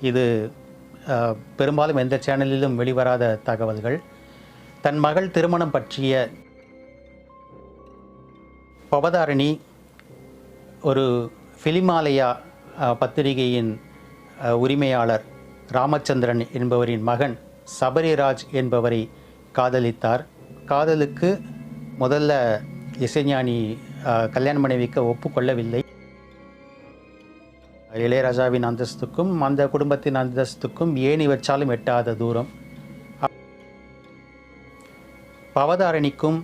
இது அஹ், பெரும்பாலும் எந்த சேனலிலும் வெளிவராத தகவல்கள். தன் மகள் திருமணம் பற்றிய பவதாரணி ஒரு ஃபிலிமாலயா பத்திரிகையின் உரிமையாளர் ராமச்சந்திரன் என்பவரின் மகன் சபரிராஜ் என்பவரை காதலித்தார். காதலுக்கு முதல்ல இசைஞானி கல்யாண மனைவிக்க ஒப்புக்கொள்ளவில்லை. இளையராஜாவின் அந்தஸ்துக்கும் அந்த குடும்பத்தின் அந்தஸ்துக்கும் ஏணி வச்சாலும் எட்டாத தூரம். பவதாரணிக்கும்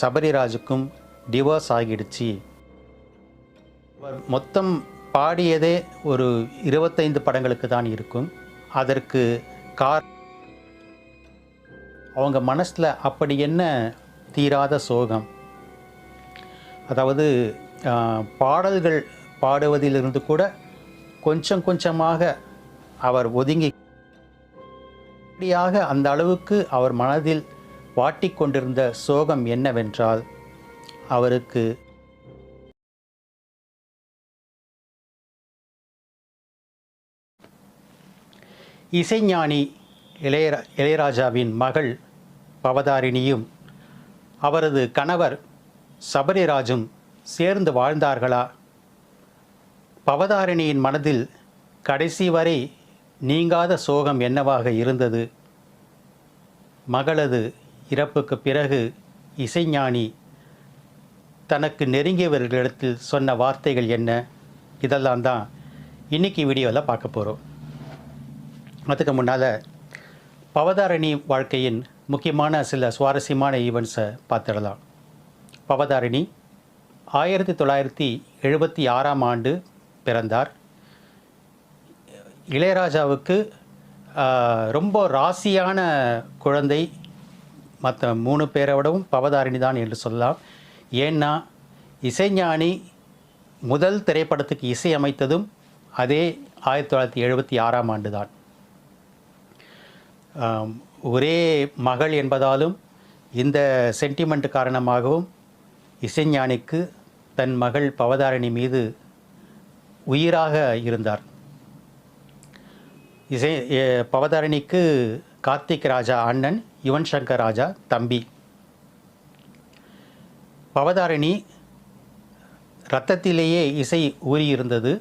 சபரிராஜுக்கும் டிவோர்ஸ் ஆகிடுச்சு. மொத்தம் பாடியதே ஒரு இருபத்தைந்து படங்களுக்கு தான் இருக்கும். அதற்கு கார் அவங்க மனசில் அப்படி என்ன தீராத சோகம்? அதாவது பாடல்கள் பாடுவதிலிருந்து கூட கொஞ்சம் கொஞ்சமாக அவர் ஒதுங்கி அப்படியாக அந்த அளவுக்கு அவர் மனதில் வாட்டிக்கொண்டிருந்த சோகம் என்னவென்றால் அவருக்கு இசைஞானி இளையரா இளையராஜாவின் மகள் பவதாரிணியும் அவரது கணவர் சபரிராஜும் சேர்ந்து வாழ்ந்தார்களா? பவதாரிணியின் மனதில் கடைசி வரை நீங்காத சோகம் என்னவாக இருந்தது? மகளது இறப்புக்கு பிறகு இசைஞானி தனக்கு நெருங்கியவர்களிடத்தில் சொன்ன வார்த்தைகள் என்ன? இதெல்லாம் தான் இன்னைக்கு வீடியோவில் பார்க்க போகிறோம் அதுக்கு முன்னால் பவதாரணி வாழ்க்கையின் முக்கியமான சில சுவாரஸ்யமான ஈவெண்ட்ஸை பார்த்துடலாம். பவதாரணி ஆயிரத்தி தொள்ளாயிரத்தி எழுபத்தி ஆறாம் ஆண்டு பிறந்தார். இளையராஜாவுக்கு ரொம்ப ராசியான குழந்தை. மற்ற மூணு பேரை விடவும் பவதாரிணி தான் என்று சொல்லலாம். ஏன்னா இசைஞானி முதல் திரைப்படத்துக்கு இசை அமைத்ததும் அதே ஆயிரத்தி தொள்ளாயிரத்தி எழுபத்தி ஆறாம் ஆண்டு தான் ஒரே மகள் என்பதாலும் இந்த சென்டிமெண்ட் காரணமாகவும் இசைஞானிக்கு தன் மகள் பவதாரணி மீது உயிராக இருந்தார். இசை எ, பவதாரணிக்கு கார்த்திக் ராஜா அண்ணன் யுவன் சங்கர் ராஜா தம்பி. பவதாரணி ரத்தத்திலேயே இசை ஊறியிருந்தது.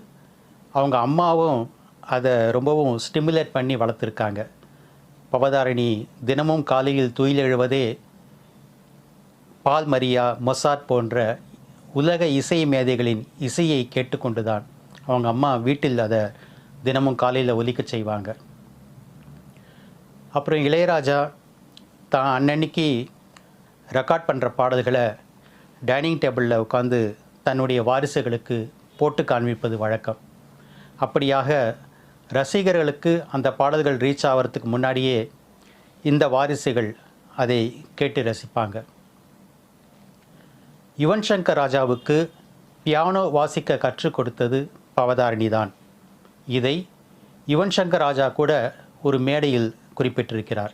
அவங்க அம்மாவும் அதை ரொம்பவும் ஸ்டிமுலேட் பண்ணி வளர்த்துருக்காங்க. பவதாரணி தினமும் காலையில் துயிலெழுவதே பால் மரியா மொசாட் போன்ற உலக இசை மேதைகளின் இசையை கேட்டுக்கொண்டுதான். அவங்க அம்மா வீட்டில் அதை தினமும் காலையில் ஒலிக்க செய்வாங்க. அப்புறம் இளையராஜா தான் அன்னன்னைக்கு ரெக்கார்ட் பண்ணுற பாடல்களை டைனிங் டேபிளில் உட்காந்து தன்னுடைய வாரிசுகளுக்கு போட்டு காண்பிப்பது வழக்கம். அப்படியாக ரசிகர்களுக்கு அந்த பாடல்கள் ரீச் ஆகிறதுக்கு முன்னாடியே இந்த வாரிசுகள் அதை கேட்டு ரசிப்பாங்க. யுவன் சங்கர் ராஜாவுக்கு பியானோ வாசிக்க கற்றுக் கொடுத்தது பவதாரணி தான் இதை யுவன் சங்கர் ராஜா கூட ஒரு மேடையில் குறிப்பிட்டிருக்கிறார்.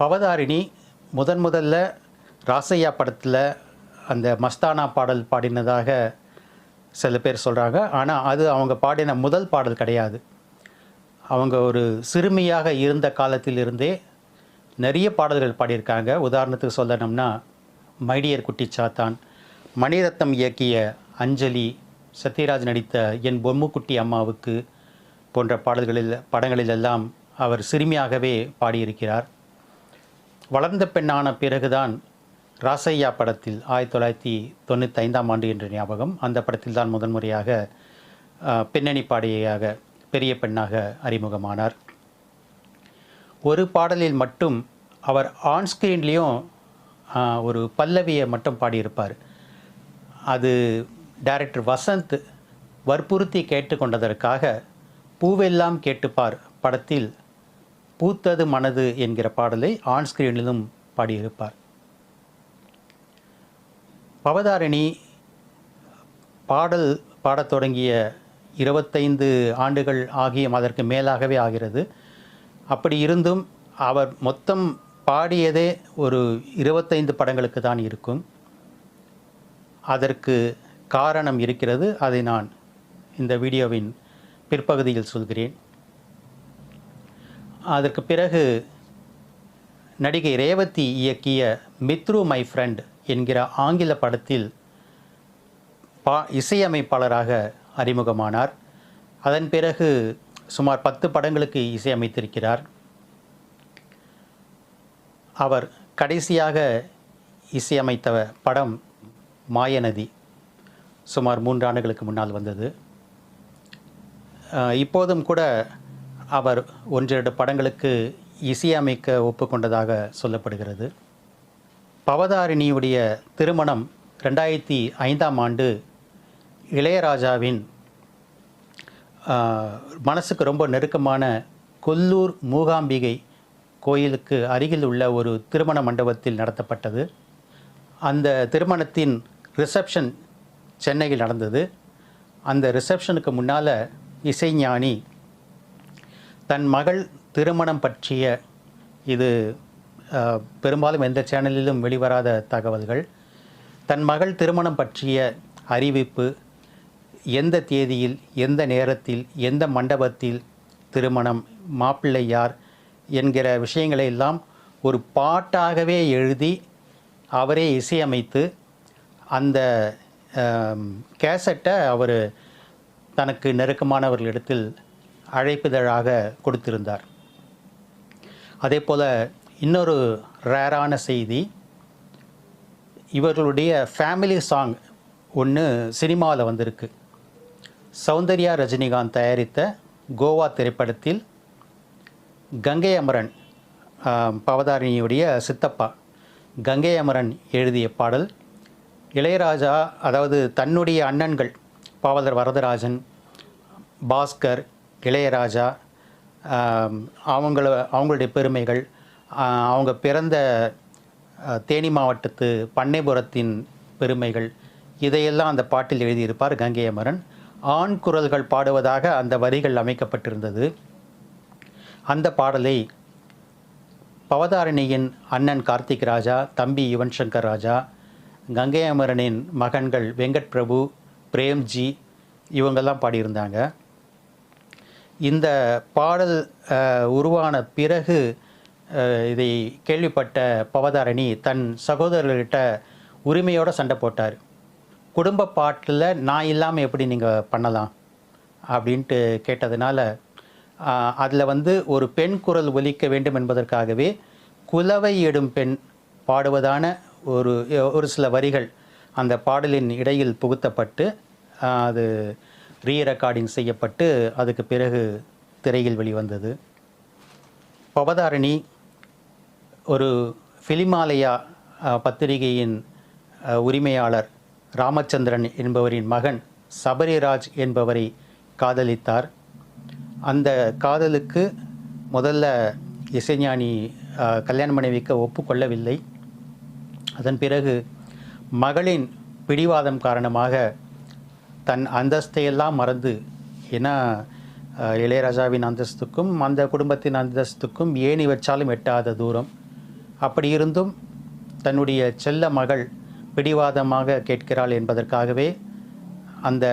பவதாரிணி முதன் முதல்ல ராசையா படத்தில் அந்த மஸ்தானா பாடல் பாடினதாக சில பேர் சொல்கிறாங்க ஆனால் அது அவங்க பாடின முதல் பாடல் கிடையாது. அவங்க ஒரு சிறுமியாக இருந்த காலத்திலிருந்தே நிறைய பாடல்கள் பாடியிருக்காங்க. உதாரணத்துக்கு சொல்லணும்னா மைடியர் குட்டி சாத்தான் மணிரத்னம் இயக்கிய அஞ்சலி சத்யராஜ் நடித்த என் பொம்முக்குட்டி அம்மாவுக்கு போன்ற பாடல்களில் படங்களிலெல்லாம் அவர் சிறுமியாகவே பாடியிருக்கிறார். வளர்ந்த பெண்ணான பிறகுதான் ராசையா படத்தில் ஆயிரத்தி தொள்ளாயிரத்தி தொண்ணூற்றி ஐந்தாம் ஆண்டு என்ற ஞாபகம். அந்த படத்தில் தான் முதன்முறையாக பின்னணி பாடியாக பெரிய பெண்ணாக அறிமுகமானார். ஒரு பாடலில் மட்டும் அவர் ஆன் ஸ்க்ரீன்லேயும் ஒரு பல்லவியை மட்டும் பாடியிருப்பார். அது டைரக்டர் வசந்த் வற்புறுத்தி கேட்டுக்கொண்டதற்காக பூவெல்லாம் கேட்டுப்பார் படத்தில் பூத்தது மனது என்கிற பாடலை ஆன் ஸ்க்ரீனிலும் பாடியிருப்பார். பவதாரணி பாடல் பாடத் தொடங்கிய இருபத்தைந்து ஆண்டுகள் ஆகியும் அதற்கு மேலாகவே ஆகிறது. அப்படி இருந்தும் அவர் மொத்தம் பாடியதே ஒரு இருபத்தைந்து படங்களுக்கு தான் இருக்கும். அதற்கு காரணம் இருக்கிறது. அதை நான் இந்த வீடியோவின் பிற்பகுதியில் சொல்கிறேன். அதற்கு பிறகு நடிகை ரேவதி இயக்கிய மித்ரு மை ஃப்ரெண்ட் என்கிற ஆங்கில படத்தில் பா இசையமைப்பாளராக அறிமுகமானார். அதன் பிறகு சுமார் பத்து படங்களுக்கு இசையமைத்திருக்கிறார். அவர் கடைசியாக இசையமைத்த படம் மாயநதி சுமார் மூன்று ஆண்டுகளுக்கு முன்னால் வந்தது. இப்போதும் கூட அவர் ஒன்றிரண்டு படங்களுக்கு இசையமைக்க ஒப்புக்கொண்டதாக சொல்லப்படுகிறது. பவதாரிணியுடைய திருமணம் ரெண்டாயிரத்தி ஐந்தாம் ஆண்டு இளையராஜாவின் மனசுக்கு ரொம்ப நெருக்கமான கொல்லூர் மூகாம்பிகை கோயிலுக்கு அருகில் உள்ள ஒரு திருமண மண்டபத்தில் நடத்தப்பட்டது. அந்த திருமணத்தின் ரிசப்ஷன் சென்னையில் நடந்தது. அந்த ரிசப்ஷனுக்கு முன்னால் இசைஞானி தன் மகள் திருமணம் பற்றிய இது பெரும்பாலும் எந்த சேனலிலும் வெளிவராத தகவல்கள். தன் மகள் திருமணம் பற்றிய அறிவிப்பு எந்த தேதியில் எந்த நேரத்தில் எந்த மண்டபத்தில் திருமணம் மாப்பிள்ளை யார் என்கிற விஷயங்களை எல்லாம் ஒரு பாட்டாகவே எழுதி அவரே இசையமைத்து அந்த கேசட்டை அவர் தனக்கு நெருக்கமானவர்களிடத்தில் அழைப்பிதழாக கொடுத்திருந்தார். அதே போல் இன்னொரு ரேரான செய்தி இவர்களுடைய ஃபேமிலி சாங் ஒன்று சினிமாவில் வந்திருக்கு. சௌந்தர்யா ரஜினிகாந்த் தயாரித்த கோவா திரைப்படத்தில் கங்கை அமரன் பவதாரிணியுடைய சித்தப்பா கங்கை அமரன் எழுதிய பாடல் இளையராஜா அதாவது தன்னுடைய அண்ணன்கள் பாவலர் வரதராஜன் பாஸ்கர் இளையராஜா அவங்கள அவங்களுடைய பெருமைகள் அவங்க பிறந்த தேனி மாவட்டத்து பண்ணைபுரத்தின் பெருமைகள் இதையெல்லாம் அந்த பாட்டில் எழுதியிருப்பார் கங்கை அமரன் ஆண் குரல்கள் பாடுவதாக அந்த வரிகள் அமைக்கப்பட்டிருந்தது. அந்த பாடலை பவதாரணியின் அண்ணன் கார்த்திக் ராஜா தம்பி யுவன் சங்கர் ராஜா கங்கை அமரனின் மகன்கள் வெங்கட் பிரபு பிரேம்ஜி இவங்கெல்லாம் பாடியிருந்தாங்க. இந்த பாடல் உருவான பிறகு இதை கேள்விப்பட்ட பவதாரணி தன் சகோதரர்கிட்ட உரிமையோடு சண்டை போட்டார். குடும்ப பாட்டில் நான் இல்லாமல் எப்படி நீங்கள் பண்ணலாம்? அப்படின்ட்டு கேட்டதுனால அதில் வந்து ஒரு பெண் குரல் ஒலிக்க வேண்டும் என்பதற்காகவே குலவை எடும் பெண் பாடுவதான ஒரு ஒரு சில வரிகள் அந்த பாடலின் இடையில் புகுத்தப்பட்டு அது ரீ ரெக்கார்டிங் செய்யப்பட்டு அதுக்கு பிறகு திரையில் வெளிவந்தது. பவதாரணி ஒரு ஃபிலிமாலயா பத்திரிகையின் உரிமையாளர் ராமச்சந்திரன் என்பவரின் மகன் சபரிராஜ் என்பவரை காதலித்தார். அந்த காதலுக்கு முதல்ல இசைஞானி கல்யாண மனைவிக்க ஒப்புக்கொள்ளவில்லை. அதன் பிறகு மகளின் பிடிவாதம் காரணமாக தன் அந்தஸ்தையெல்லாம் மறந்து ஏன்னா இளையராஜாவின் அந்தஸ்துக்கும் அந்த குடும்பத்தின் அந்தஸ்துக்கும் ஏணி வச்சாலும் எட்டாத தூரம். அப்படி இருந்தும் தன்னுடைய செல்ல மகள் பிடிவாதமாக கேட்கிறாள் என்பதற்காகவே அந்த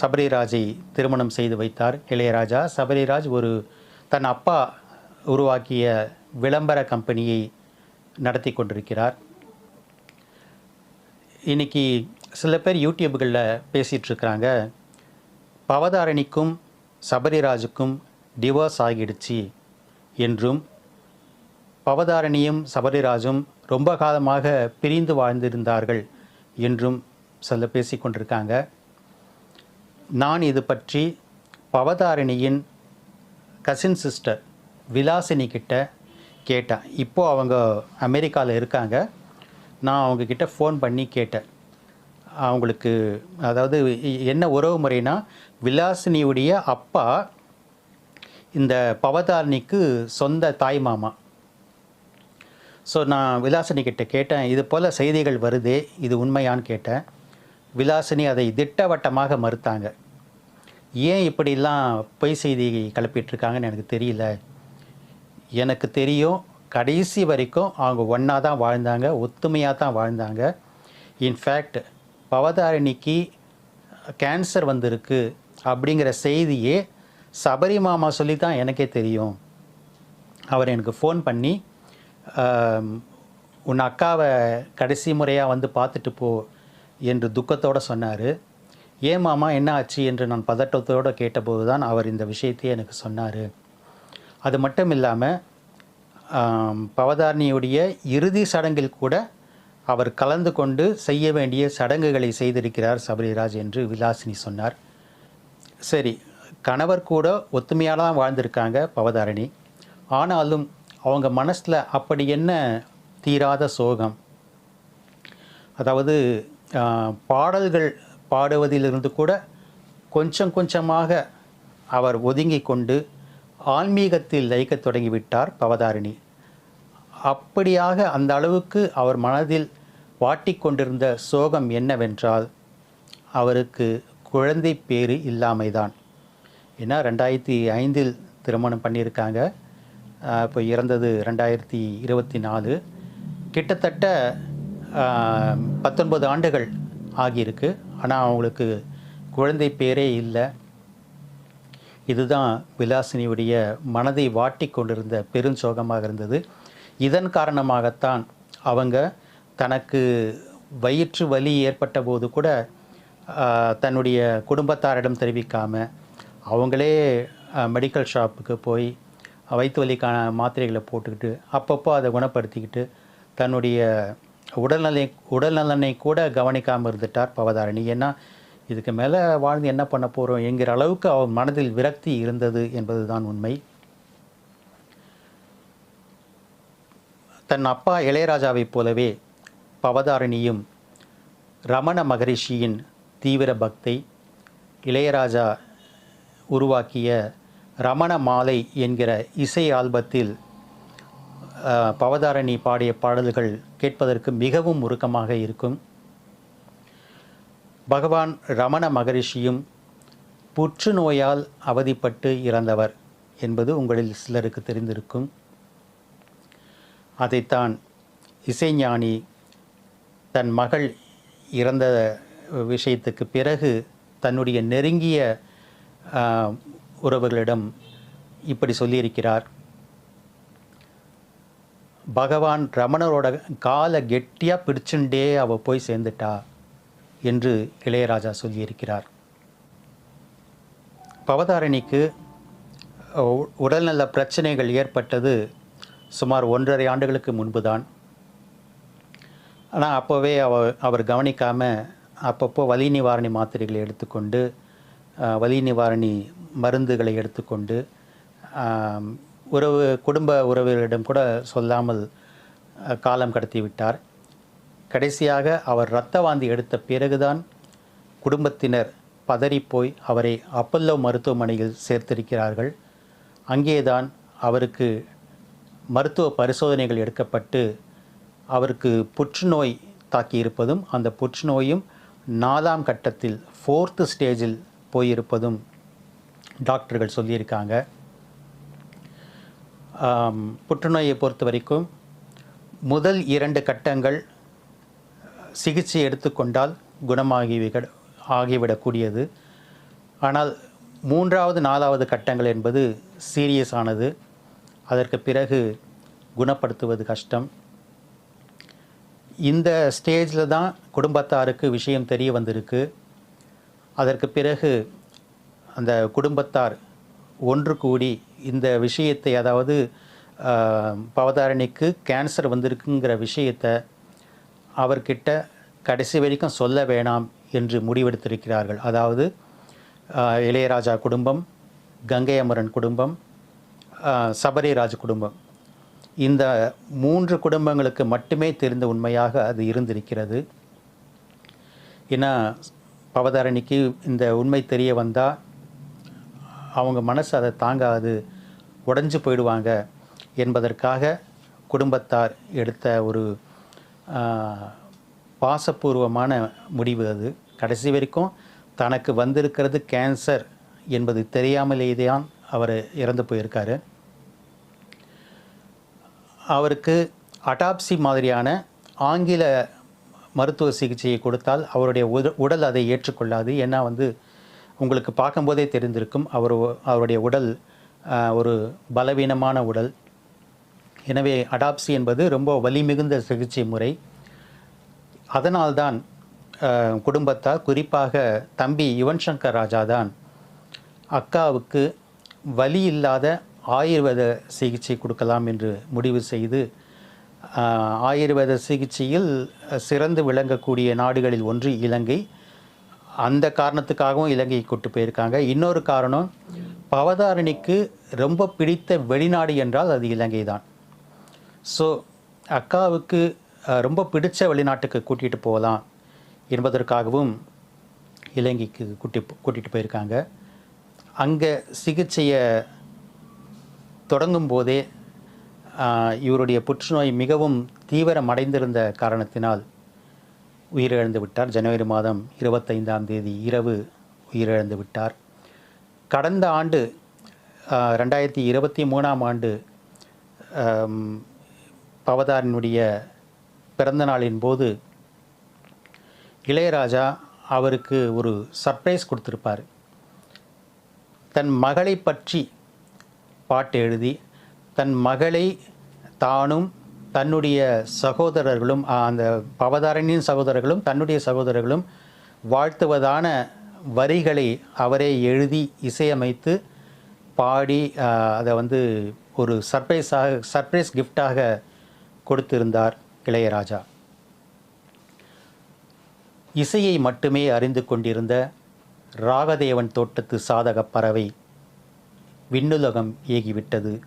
சபரிராஜை திருமணம் செய்து வைத்தார் இளையராஜா. சபரிராஜ் ஒரு தன் அப்பா உருவாக்கிய விளம்பர கம்பெனியை நடத்தி கொண்டிருக்கிறார் இன்றைக்கி சில பேர் யூடியூப்களில் பேசிகிட்ருக்கிறாங்க பவதாரணிக்கும் சபரிராஜுக்கும் டிவோர்ஸ் ஆகிடுச்சு என்றும் பவதாரணியும் சபரிராஜும் ரொம்ப காலமாக பிரிந்து வாழ்ந்திருந்தார்கள் என்றும் சில பேசி கொண்டிருக்காங்க நான் இது பற்றி பவதாரணியின் கசின் சிஸ்டர் விலாசினி கிட்ட கேட்டேன். இப்போது அவங்க அமெரிக்காவில் இருக்காங்க. நான் அவங்கக்கிட்ட ஃபோன் பண்ணி கேட்டேன். அவங்களுக்கு அதாவது என்ன உறவு முறைனா விலாசினியுடைய அப்பா இந்த பவதாரணிக்கு சொந்த தாய் மாமா. ஸோ நான் விலாசினி கிட்ட கேட்டேன் இது போல் செய்திகள் வருதே இது உண்மையான்னு கேட்டேன். விலாசினி அதை திட்டவட்டமாக மறுத்தாங்க. ஏன் இப்படிலாம் பொய் செய்தி கிளப்பிட்டுருக்காங்கன்னு எனக்கு தெரியல. எனக்கு தெரியும் கடைசி வரைக்கும் அவங்க ஒன்றா தான் வாழ்ந்தாங்க ஒத்துமையாக தான் வாழ்ந்தாங்க. இன்ஃபேக்ட் பவதாரணிக்கு கேன்சர் வந்திருக்கு அப்படிங்கிற செய்தியே சபரி மாமா சொல்லி தான் எனக்கே தெரியும். அவர் எனக்கு ஃபோன் பண்ணி உன் அக்காவை கடைசி முறையாக வந்து பார்த்துட்டு போ என்று துக்கத்தோடு சொன்னார். ஏன் மாமா என்ன ஆச்சு? என்று நான் பதட்டத்தோடு கேட்டபோது தான் அவர் இந்த விஷயத்தையே எனக்கு சொன்னார். அது மட்டும் இல்லாமல் பவதாரணியுடைய இறுதி சடங்கில் கூட அவர் கலந்து கொண்டு செய்ய வேண்டிய சடங்குகளை செய்திருக்கிறார் சபரிராஜ் என்று விலாசினி சொன்னார். சரி கணவர் கூட ஒத்துமையாக தான் வாழ்ந்திருக்காங்க பவதாரணி. ஆனாலும் அவங்க மனசில் அப்படி என்ன தீராத சோகம்? அதாவது பாடல்கள் பாடுவதிலிருந்து கூட கொஞ்சம் கொஞ்சமாக அவர் ஒதுங்கி கொண்டு ஆன்மீகத்தில் லயிக்கத் தொடங்கிவிட்டார் பவதாரிணி. அப்படியாக அந்த அளவுக்கு அவர் மனதில் வாட்டிக்கொண்டிருந்த சோகம் என்னவென்றால் அவருக்கு குழந்தை பேறு இல்லாமைதான். ஏன்னா ரெண்டாயிரத்தி ஐந்தில் திருமணம் பண்ணியிருக்காங்க. இப்போ இறந்தது ரெண்டாயிரத்தி இருபத்தி நாலு. கிட்டத்தட்ட பத்தொன்பது ஆண்டுகள் ஆகியிருக்கு. ஆனால் அவங்களுக்கு குழந்தை பேரே இல்லை. இதுதான் விலாசினியுடைய மனதை வாட்டி கொண்டிருந்த பெருஞ்சோகமாக இருந்தது. இதன் காரணமாகத்தான் அவங்க தனக்கு வயிற்று வலி ஏற்பட்ட போது கூட தன்னுடைய குடும்பத்தாரிடம் தெரிவிக்காமல் அவங்களே மெடிக்கல் ஷாப்புக்கு போய் வயிற்று வலிக்கான மாத்திரைகளை போட்டுக்கிட்டு அப்பப்போ அதை குணப்படுத்திக்கிட்டு தன்னுடைய உடல்நலை உடல்நலனை கூட கவனிக்காமல் இருந்துட்டார் பவதாரணி. ஏன்னா இதுக்கு மேலே வாழ்ந்து என்ன பண்ண போகிறோம் என்கிற அளவுக்கு அவர் மனதில் விரக்தி இருந்தது என்பதுதான் உண்மை. தன் அப்பா இளையராஜாவைப் போலவே பவதாரணியும் ரமண மகரிஷியின் தீவிர பக்தை இளையராஜா உருவாக்கிய ரமண மாலை என்கிற இசை ஆல்பத்தில் பவதாரணி பாடிய பாடல்கள் கேட்பதற்கு மிகவும் உருக்கமாக இருக்கும். பகவான் ரமண மகரிஷியும் புற்றுநோயால் அவதிப்பட்டு இறந்தவர் என்பது உங்களில் சிலருக்கு தெரிந்திருக்கும். அதைத்தான் இசைஞானி தன் மகள் இறந்த விஷயத்துக்கு பிறகு தன்னுடைய நெருங்கிய உறவுகளிடம் இப்படி சொல்லியிருக்கிறார். பகவான் ரமணரோட காலை கெட்டியாக பிடிச்சுண்டே அவள் போய் சேர்ந்துட்டா. என்று இளையராஜா சொல்லியிருக்கிறார். பவதாரணிக்கு உடல்நல பிரச்சனைகள் ஏற்பட்டது சுமார் ஒன்றரை ஆண்டுகளுக்கு முன்புதான். ஆனால் அப்போவே அவ அவர் கவனிக்காமல் அப்பப்போ வலி நிவாரணி மாத்திரைகளை எடுத்துக்கொண்டு வலி நிவாரணி மருந்துகளை எடுத்துக்கொண்டு உறவு குடும்ப உறவுகளிடம் கூட சொல்லாமல் காலம் கடத்தி விட்டார் கடைசியாக அவர் இரத்த வாந்தி எடுத்த பிறகுதான் குடும்பத்தினர் பதறிப்போய் அவரை அப்பல்லோ மருத்துவமனையில் சேர்த்திருக்கிறார்கள். அங்கேதான் அவருக்கு மருத்துவ பரிசோதனைகள் எடுக்கப்பட்டு அவருக்கு புற்றுநோய் தாக்கியிருப்பதும் அந்த புற்றுநோயும் நாலாம் கட்டத்தில் ஃபோர்த்து ஸ்டேஜில் போயிருப்பதும் டாக்டர்கள் சொல்லியிருக்காங்க. புற்றுநோயை பொறுத்த வரைக்கும் முதல் இரண்டு கட்டங்கள் சிகிச்சை எடுத்துக்கொண்டால் குணமாகிவிட ஆகிவிடக்கூடியது. ஆனால் மூன்றாவது நாலாவது கட்டங்கள் என்பது சீரியஸ் ஆனது. அதற்கு பிறகு குணப்படுத்துவது கஷ்டம். இந்த ஸ்டேஜில் தான் குடும்பத்தாருக்கு விஷயம் தெரிய வந்திருக்கு. அதற்கு பிறகு அந்த குடும்பத்தார் ஒன்று கூடி இந்த விஷயத்தை அதாவது பவதாரணிக்கு கேன்சர் வந்திருக்குங்கிற விஷயத்தை அவர்கிட்ட கடைசி வரைக்கும் சொல்ல வேணாம் என்று முடிவெடுத்திருக்கிறார்கள். அதாவது இளையராஜா குடும்பம் கங்கை அமரன் குடும்பம் சபரிராஜ் குடும்பம். இந்த மூன்று குடும்பங்களுக்கு மட்டுமே தெரிந்த உண்மையாக அது இருந்திருக்கிறது. ஏன்னா பவதாரணிக்கு இந்த உண்மை தெரிய வந்தால் அவங்க மனசு அதை தாங்காது உடஞ்சு போயிடுவாங்க என்பதற்காக குடும்பத்தார் எடுத்த ஒரு பாசப்பூர்வமான பாசபூர்வமான முடிவு அது. கடைசி வரைக்கும் தனக்கு வந்திருக்கிறது கேன்சர் என்பது தெரியாமலேயே தான் அவர் இறந்து போயிருக்காரு. அவருக்கு அடாப்சி மாதிரியான ஆங்கில மருத்துவ சிகிச்சையை கொடுத்தால் அவருடைய உட- உடல் அதை ஏற்றுக்கொள்ளாது. ஏன்னா வந்து உங்களுக்கு பார்க்கும்போதே தெரிந்திருக்கும் அவர் அவருடைய உடல் ஒரு பலவீனமான உடல். எனவே அடாப்சி என்பது ரொம்ப வலிமிகுந்த சிகிச்சை முறை. அதனால்தான் அஹ், குடும்பத்தார் குறிப்பாக தம்பி யுவன் சங்கர் ராஜா தான் அக்காவுக்கு வலி இல்லாத ஆயுர்வேத சிகிச்சை கொடுக்கலாம் என்று முடிவு செய்து ஆயுர்வேத சிகிச்சையில் சிறந்து விளங்கக்கூடிய நாடுகளில் ஒன்று இலங்கை. அந்த காரணத்துக்காகவும் இலங்கையை கூட்டு போயிருக்காங்க. இன்னொரு காரணம் பவதாரணிக்கு ரொம்ப பிடித்த வெளிநாடு என்றால் அது இலங்கை தான். ஸோ அக்காவுக்கு ரொம்ப பிடிச்ச வெளிநாட்டுக்கு கூட்டிகிட்டு போகலாம் என்பதற்காகவும் இலங்கைக்கு கூட்டி கூட்டிகிட்டு போயிருக்காங்க. அங்கே சிகிச்சையை தொடங்கும் போதே இவருடைய புற்றுநோய் மிகவும் தீவிரமடைந்திருந்த காரணத்தினால் உயிரிழந்து விட்டார். ஜனவரி மாதம் இருபத்தைந்தாம் தேதி இரவு உயிரிழந்து விட்டார். கடந்த ஆண்டு ரெண்டாயிரத்தி இருபத்தி மூணாம் ஆண்டு பவதாரினுடைய பிறந்த நாளின் போது இளையராஜா அவருக்கு ஒரு சர்ப்ரைஸ் கொடுத்துருப்பார். தன் மகளை பற்றி பாட்டு எழுதி தன் மகளை தானும் தன்னுடைய சகோதரர்களும் அந்த பவதாரனின் சகோதரர்களும் தன்னுடைய சகோதரர்களும் வாழ்த்துவதான வரிகளை அவரே எழுதி இசையமைத்து பாடி அதை வந்து ஒரு சர்ப்ரைஸாக சர்ப்ரைஸ் கிஃப்டாக கொடுத்திருந்தார் இளையராஜா. இசையை மட்டுமே அறிந்து கொண்டிருந்த ராகதேவன் தோட்டத்து சாதகப் பறவை விண்ணுலகம் ஏகிவிட்டது.